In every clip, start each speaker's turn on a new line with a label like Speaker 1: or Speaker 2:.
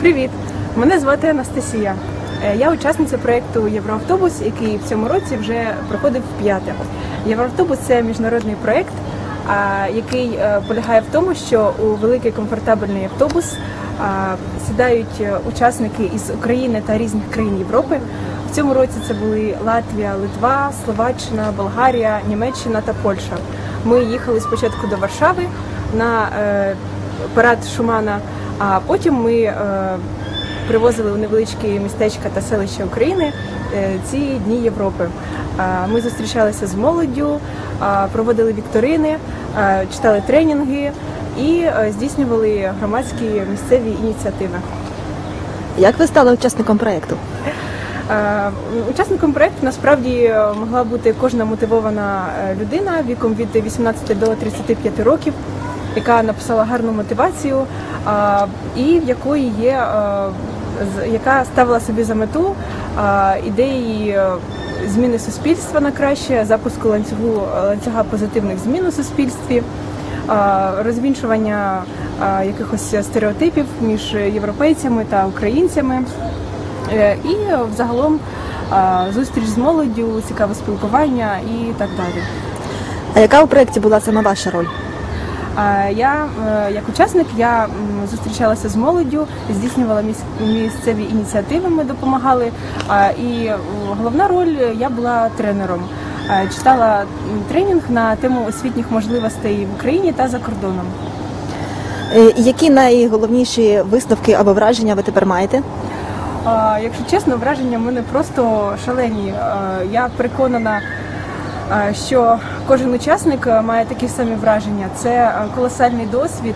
Speaker 1: Привіт! Мене звати Анастасія. Е, Я учасниця проєкту Євроавтобус, який в цьому році вже проходив п'яте. Євроавтобус це міжнародний проєкт, який е, полягає в тому, що у великий комфортабельний автобус сідають е, учасники із України та різних країн Європи. В цьому році це були Латвія, Литва, Словаччина, Болгарія, Німеччина та Польща. Ми їхали спочатку до Варшави на парад Шумана, а потім ми е, привозили у невеличкі містечка та селища України е, ці дні Європи. Ми зустрічалися з молоддю, проводили вікторини, читали тренінги і е, здійснювали громадські місцеві ініціативи.
Speaker 2: Як ви стали учасником проєкту?
Speaker 1: Е, Учасником проєкту насправді е, могла бути кожна мотивована е, людина віком від 18 до 35 років, яка написала гарну мотивацію і в якої є яка ставила собі за мету ідеї е, зміни суспільства на краще, запуску ланцюгу ланцюга позитивних змін у суспільстві. Розвінчування якихось стереотипів між європейцями та українцями, Е, і взагалом зустріч з молоддю, цікаве спілкування і так далі.
Speaker 2: А яка у проєкті була саме ваша роль?
Speaker 1: Я е, як учасник я зустрічалася з молоддю, здійснювала міс- місцеві ініціативи. Ми допомагали. І головна роль е, я була тренером. Читала тренінг на тему освітніх можливостей в Україні та за кордоном.
Speaker 2: Е, Які найголовніші висновки або враження ви тепер маєте?
Speaker 1: Якщо чесно, враження в мене просто шалені. Я переконана, що кожен учасник має такі самі враження. Це колосальний досвід.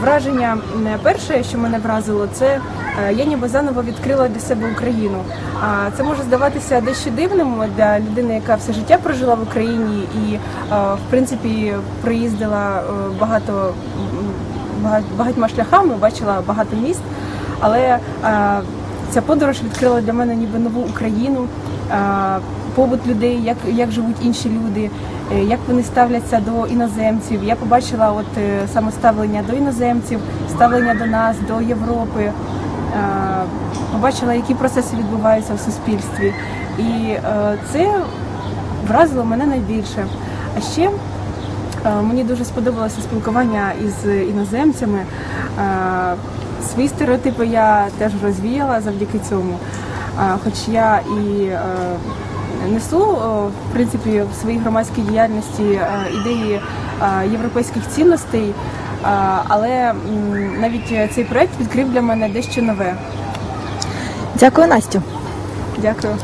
Speaker 1: Враження не перше, що мене вразило, це е, я ніби заново відкрила для себе Україну. А це може здаватися дещо дивним для людини, яка все життя прожила в Україні і, е, в принципі, проїздила е, багато багатьма шляхами, бачила багато міст. Але е, ця подорож відкрила для мене ніби нову Україну, е, побут людей, як, як живуть інші люди, е, як вони ставляться до іноземців. Я побачила от е, саме ставлення до іноземців, ставлення до нас, до Європи. Е, Побачила, які процеси відбуваються в суспільстві. І це вразило мене найбільше. А ще мені дуже сподобалося спілкування із іноземцями. Свої стереотипи я теж розвіяла завдяки цьому. Хоч я і несу е, в принципі в своїй громадській діяльності е, ідеї е, європейських цінностей, але навіть цей проект відкрив для мене дещо нове.
Speaker 2: Дякую, Настю.
Speaker 1: Дякую.